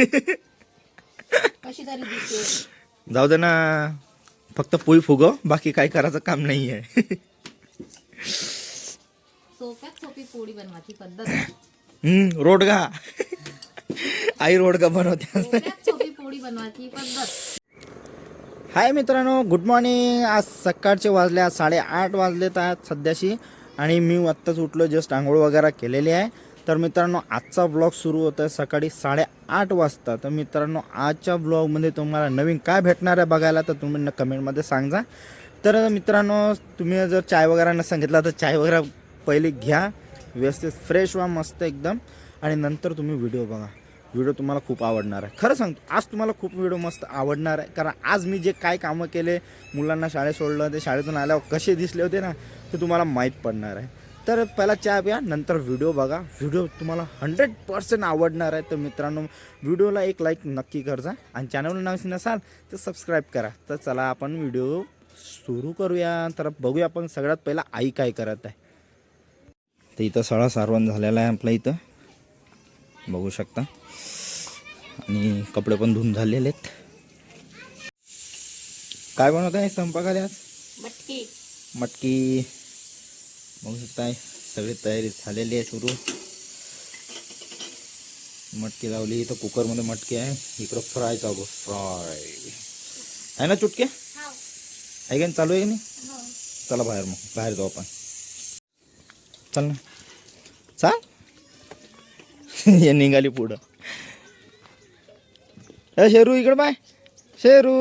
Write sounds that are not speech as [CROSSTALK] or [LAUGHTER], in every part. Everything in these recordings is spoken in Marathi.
कशी तरी दिसते. जाऊ दे ना. फक्त पोई फुगव बाकी काही करायचं काम नाही आहे सोप्यात सोपी पोळी बनवायची पद्धत हम्म, रोडगा आई रोडगा बनवते. सोप्यात सोपी पोळी बनवायची पद्धत. हाय मित्रांनो गुड मॉर्निंग. आज सकाळचे वाजले आज साडेआठ वाजलेत आहेत सध्याशी. आणि मी आत्ताच उठलो जस्ट आंघोळ वगैरे केलेली आहे. तर मित्रांनो आजचा ब्लॉग सुरू होत आहे सकाळी साडेआठ वाजता. तर मित्रांनो आजच्या ब्लॉगमध्ये तुम्हाला नवीन काय भेटणार आहे बघायला तर तुम्ही न कमेंटमध्ये सांगा तर मित्रांनो तुम्ही जर चाय वगैरे न सांगितला तर चाय वगैरे पहिले घ्या. व्यवस्थित फ्रेश व्हा मस्त एकदम. आणि नंतर तुम्ही व्हिडिओ बघा. व्हिडिओ तुम्हाला खूप आवडणार आहे. खरं सांगतो आज तुम्हाला खूप व्हिडिओ मस्त आवडणार आहे. कारण आज मी जे काय कामं केले मुलांना शाळेत सोडलं ते शाळेतून आल्यावर कसे दिसले होते ना ते तुम्हाला माहीत पडणार आहे. तर पहिला चहा प्या नंतर व्हिडिओ बघा. व्हिडिओ तुम्हाला हंड्रेड पर्सेंट आवडणार आहे. तर मित्रांनो व्हिडिओला एक लाईक नक्की करजा आणि चॅनलला नवीन नसाल तर सबस्क्राईब करा. तर चला आपण व्हिडिओ सुरू करूया. तर बघूया आपण सगळ्यात पहिला आई काय करत आहे. तर इथं सगळा सारवण झालेला आहे आपल्या इथं. बघू शकता. आणि कपडे पण धुवून झालेले आहेत. काय बनवत आहे स्वयंपाकाला आज? मटकी. मटकी. बघू शकताय सगळी तयारी झालेली आहे सुरू. मटकी लावली इथं कुकरमध्ये मटकी आहे. इकडं फ्राय चालू फ्राय. आहे ना चुटके? आहे का? चालू आहे की नाही? चला बाहेर मग. बाहेर जाऊ आपण. चल ना. चाल. [LAUGHS] हे निघाली पुढं. ए शेरू इकडं बाय शेरू.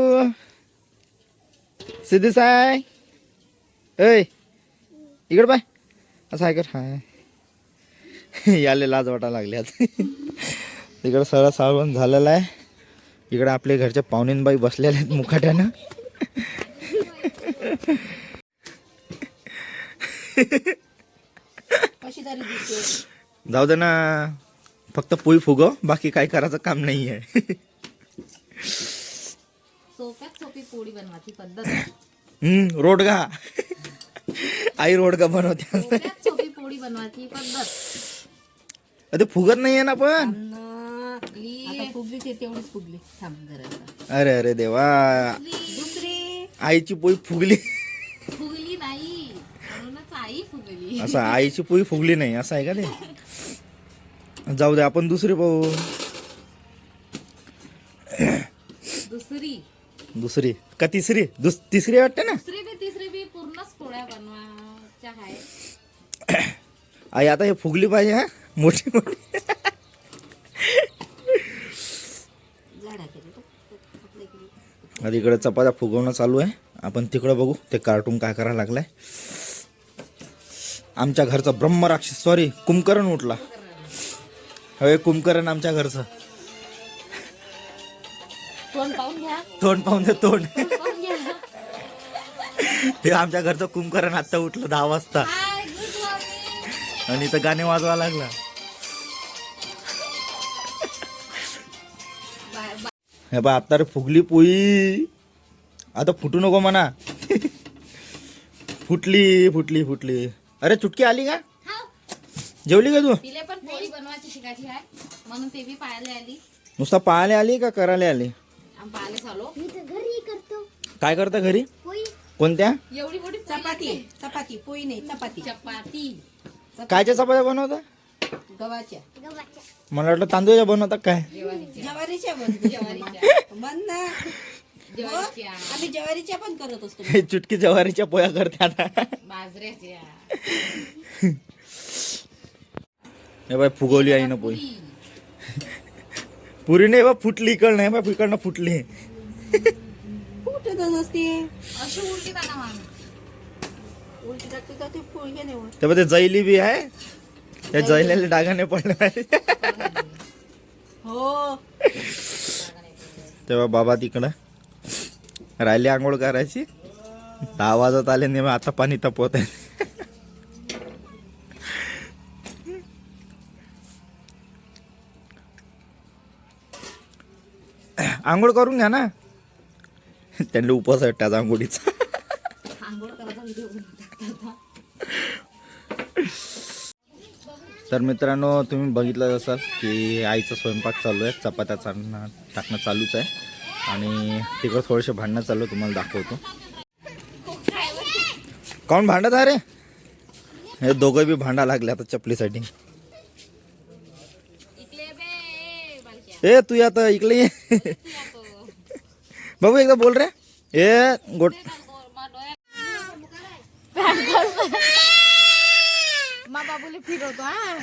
सिद्धी साय. ऐ इकडं बाय असं आहे कर. हाय. [LAUGHS] याले लाज वाटा लागल्यात [LAUGHS] इकडं सगळं सावण झालेलं आहे. इकडं आपले घरचे पाहुणेनबाई बसलेले आहेत मुखाट्यानं जाऊ दे ना. फक्त पोई फुगव बाकी काही करायचं काम नाही आहे सोप्यात सोपी पोळी बनवायची पद्धत रोडगा आई रोडगा बनवते सोप्यात सोपी पोळी बनवायची पद्धत ते फुगत नाही आहे ना पण? आता फुगली ते तेवढीच फुगली. थांब जरा अरे अरे देवा. दुसरी. आईची पोई फुगली. फुगली नाही. आई फुगली. असं आईची पोई फुगली नाही असं आहे का ते? जाऊ दे आपण दुसरी पाहू. दुसरी. दुसरी. का तिसरी? दुस तिसरी वाटते ना दुसरी बी तिसरी बी पूर्णच पोळ्या बनवायच्या आहे. आई आता हे फुगली पाहिजे हा? मोठी मोठी. आपल्या इकडे. चपात्या फुगवणं चालू आहे. आपण तिकडं बघू ते कार्टून काय करायला लागलाय. आमच्या घरचा ब्रह्मराक्षस सॉरी कुंभकर्ण उठला. हवे कुंभकर्ण आमच्या घरचं. तोंड पाहून घ्या. तोंड पाहून तोंड. हे आमच्या घरचं कुंभकर्ण आत्ता उठलं दहा वाजता. हाय गुड मॉर्निंग आणि इथं गाणे वाजवा लागला. हे बा आता रे फुगली पोई. आता फुटू नको म्हणा. फुटली फुटली फुटली. अरे चुटकी आली का? जेवली का तू? तिला पण पोळी बनवायची शिकायची आहे. म्हणून ते बी पाहायला आली. नुसता पाहायला आली का करायला आली? आम्ही पाहायला काय करता घरी? कोणत्या? एवढी मोठी चपाती चपाती पोळी नाही चपाती. चपाती. कायच्या चपात्या बनवता? गव्हाच्या. मला वाटलं तांदूळच्या बनवता काय? ज्वारीच्या. ज्वारीच्या बन ज्वारीच्या. बन ना. ज्वारीच्या. आम्ही ज्वारीच्या पण करत असतो. हे चुटकी जवारीच्या पोया करते आता. बाजऱ्याच्या. हे बाय फुगवली आई ना पोई पुरी नाही बा फुटली इकडं नाही बा इकडनं फुटली. कुठे असते. अशी उलटी टाकते तर ते जैली बी आहे. त्या जैलेले डागाने पडले हो. तेव्हा बाबा तिकडं राहिले आंघोळ करायची. दहा वाजत आले नाही आता पाणी तापवत आहे आंघोळ करून घ्या ना. [LAUGHS] त्यांना उपवास आहे त्याचा आंघोळीचा. तर मित्रांनो तुम्ही बघितलं असाल की आईचा स्वयंपाक चालू आहे. चपात्या चालणं टाकणं चालूच आहे. आणि तिकडं थोडेसे भांडणं चालू आहे, तुम्हाला दाखवतो. कोण भांडत आहे रे? हे दोघं बी भांडा लागले आता चपलीसाठी. ए तू आता इकडे बाबू एकदा बोल रे. ए गोट मा बाबूले फिरवतो हा.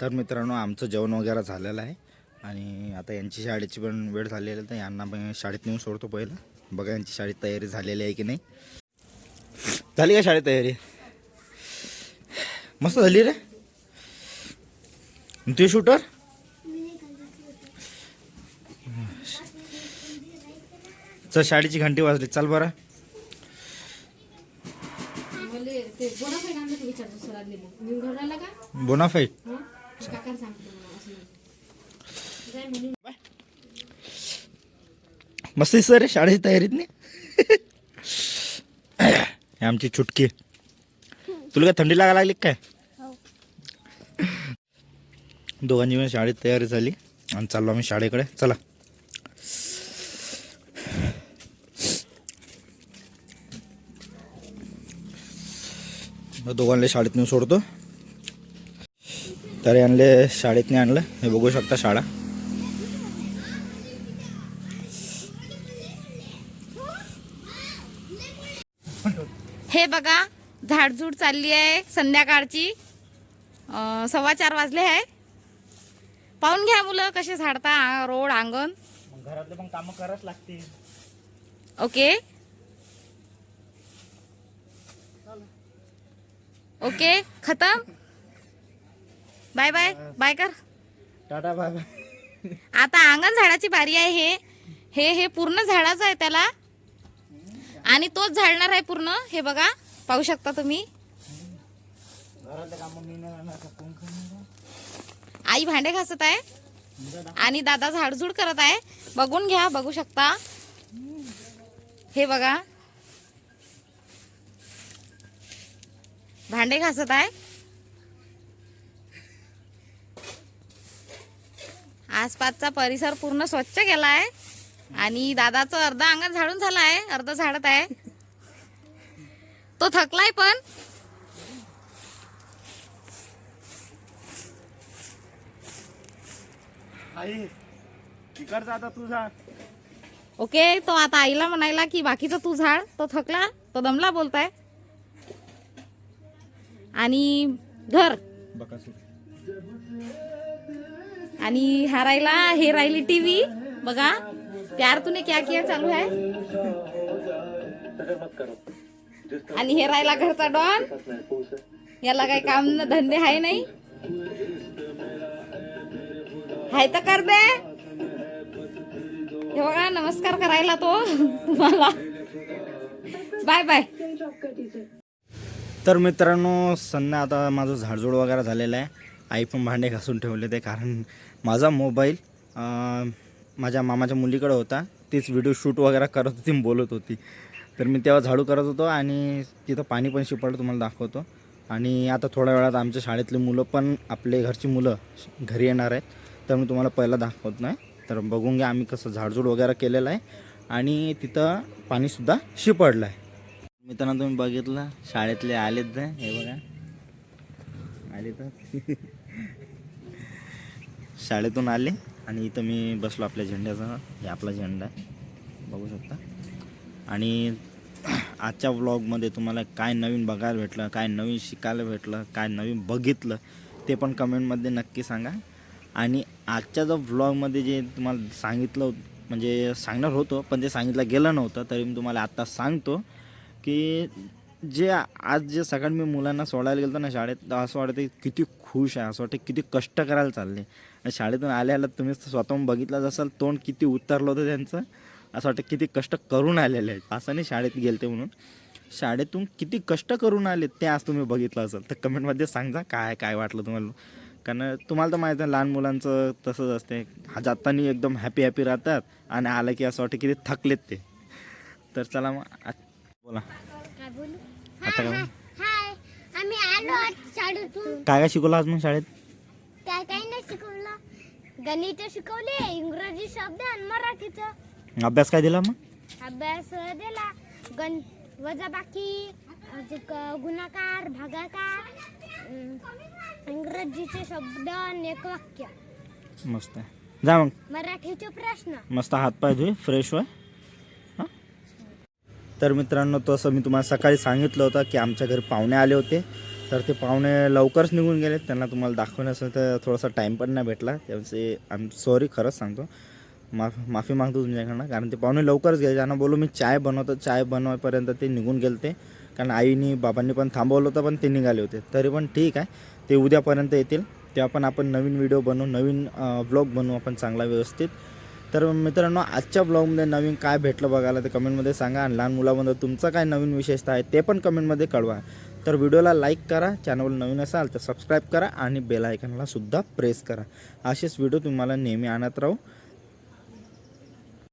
तर मित्रांनो आमचं जेवण वगैरे झालेलं आहे. आणि आता यांची शाळेची पण वेळ झालेली आहे तर यांना पण शाळेत नेऊन सोडतो पहिलं. बघा यांची शाळेत तयारी झालेली आहे की नाही. झाली का शाळेत तयारी? मस्त झाली रे. तू शूटर? चल शाळेची घंटी वाजली. चाल बरं. सर बोनाफाईट मस्त दिसत रे शाळेची तयारीत नाही? हे आमची चुटकी. तुला काय थंडी लागा लागली काय? दोघांची पण शाळेत तयारी झाली. आणि चाललो आम्ही शाळेकडे. चला. दोघांना शाळेत नेऊन सोडतो. तर यांना शाळेत नाही आणलं. हे बघू शकता शाळा. हे बघा झाडझूड चालली आहे संध्याकाळची. सव्वा चार वाजले आहे. पाहून घ्या मुलं कसे झाडता आ- रोड अंगण घरातले पण कामं करावंच लागते ओके. ओके खतम. बाय बाय बाय कर. Tata bye bye. आता अंगण झाडाची बारी आहे हे. हे हे पूर्ण झाडाचं आहे त्याला. आणि तोच झाडणार आहे पूर्ण. हे बघा पाहू शकता तुम्ही. घरातले कामं मी नाही करणार, कोण करणार? आई भांडे घासत आहे. आणि दादा झाडझूड करत आहे. बघून घ्या बघू शकता. हे बघा. भांडे घासत आहे. आसपासचा परिसर पूर्ण स्वच्छ केला आहे. आणि दादाचं अर्धा अंगण झाडून झालं आहे. अर्ध झाडत आहे. तो थकलाय पण. आई आता ओके तो आता आईला म्हणायला की बाकीचं तू झाड तो थकला तो दमला बोलताय. आणि घर. आणि हा राहिला हे राहिली टीव्ही बघा प्यार तूने क्या किया चालू आहे आणि हे राहिला घरचा डॉन. याला काही काम न धंदे आहे नाही? हाय तर कर बे. हे बघा नमस्कार करायला तो. तुम्हाला. Bye bye. तर मित्रांनो सन्ना आता माझं झाडझूड वगैरे झालेलं आहे. आई पण भांडे घासून ठेवले ते कारण माझा मोबाईल माझ्या मामाच्या मुलीकडे होता. तीच व्हिडिओ शूट वगैरे करत होती बोलत होती. तर मी तेव्हा झाडू करत होतो आणि तिथं पाणी पण शिपडलं तुम्हाला दाखवतो. आणि आता थोड्या वेळात आमच्या शाळेतली मुलं पण आपले घरची मुलं घरी येणार आहेत. तर मी तुम्हाला पहिला दाखवत नाही. तर बघून घ्या आम्ही कसं झाडझूड वगैरे केलेलं आहे. आणि तिथं पाणीसुद्धा शिपडलं आहे मित्रांनो तुम्ही बघितलं? शाळेतले आलेत ते. हे बघा. आले तर [LAUGHS] शाळेतून आले आणि इथं मी बसलो आपल्या झेंड्याचा हे आपला झेंडा आहे. बघू शकता. आणि [CLEARS THROAT] आजच्या व्लॉगमध्ये तुम्हाला काय नवीन बघायला भेटलं काय नवीन शिकायला भेटलं काय नवीन बघितलं ते पण कमेंटमध्ये नक्की सांगा. आणि आजच्या जो व्लॉगमध्ये जे तुम्हाला सांगितलं होतं म्हणजे सांगणार होतो पण ते सांगितलं गेलं नव्हतं तरी मी तुम्हाला आत्ता सांगतो की जे आज जे सकाळी मी मुलांना सोडायला गेलो ना शाळेत तर असं वाटतं किती खुश आहे असं वाटतं किती कष्ट करायला चालले. आणि शाळेतून आल्याला तुम्ही स्वतःहून बघितलंच असाल तोंड किती उतरलं होतं त्यांचं असं वाटतं किती कष्ट करून आलेले आहेत. असं नाही शाळेत गेलते म्हणून. शाळेतून किती कष्ट करून आले ते आज तुम्ही बघितलं असेल तर कमेंटमध्ये सांगा काय काय वाटलं तुम्हाला. कारण तुम्हाला तर माहिती आहे लहान मुलांचं तसंच असते. हा जाताना एकदम हॅपी हॅपी राहतात आणि आलं की असं वाटतं की ते थकलेत ते. तर चला मग बोला. काय बोलू? आता काय काय काय शिकवलं आज मग शाळेत? काय काही नाही शिकवलं. गणित शिकवले इंग्रजी शब्द आणि मराठीचं. अभ्यास काय दिला मग? अभ्यास दिला. गण वजाबाकी अजून गुणाकार भागाकार इंग्रजीचे शब्द आणि एक वाक्य. मस्त आहे. जा मग. मराठीचे प्रश्न. मस्त हातपाय धुई फ्रेश होय. हां? तर मित्रांनो तसं मी तुम्हाला सकाळी सांगितलं होतं की आमच्या घरी पाहुणे आले होते. तर ते पाहुणे लवकरच निघून गेले. त्यांना तुम्हाला दाखवण्यासाठी तर थोडासा टाईम पण नाही भेटला. त्याचे आम सॉरी खरंच सांगतो. माफ माफी मागतो तुमच्याकडनं. कारण ते पाहुणे लवकरच गेले. त्यांना बोलू मी चाय बनवतो. चाय बनवायपर्यंत ते निघून गेले ते कारण आईनी बाबांनी पण थांबवलं होतं पण ते निघाले होते. तरी पण ठीक आहे. ते उद्यापर्यंत येतील. तेव्हा पण आपण नवीन व्हिडिओ बनवू नवीन ब्लॉग बनवू आपण चांगला व्यवस्थित. तर मित्रांनो आजच्या ब्लॉगमध्ये नवीन काय भेटलं बघायला ते कमेंटमध्ये सांगा. आणि लहान मुलामध्ये तुमचं काय नवीन विशेषता आहे ते पण कमेंटमध्ये कळवा. तर व्हिडिओला लाईक करा चॅनल नवीन असाल तर सबस्क्राईब करा आणि बेल आयकनला सुद्धा प्रेस करा. असेच व्हिडिओ तुम्हाला नेहमी आणत राहू.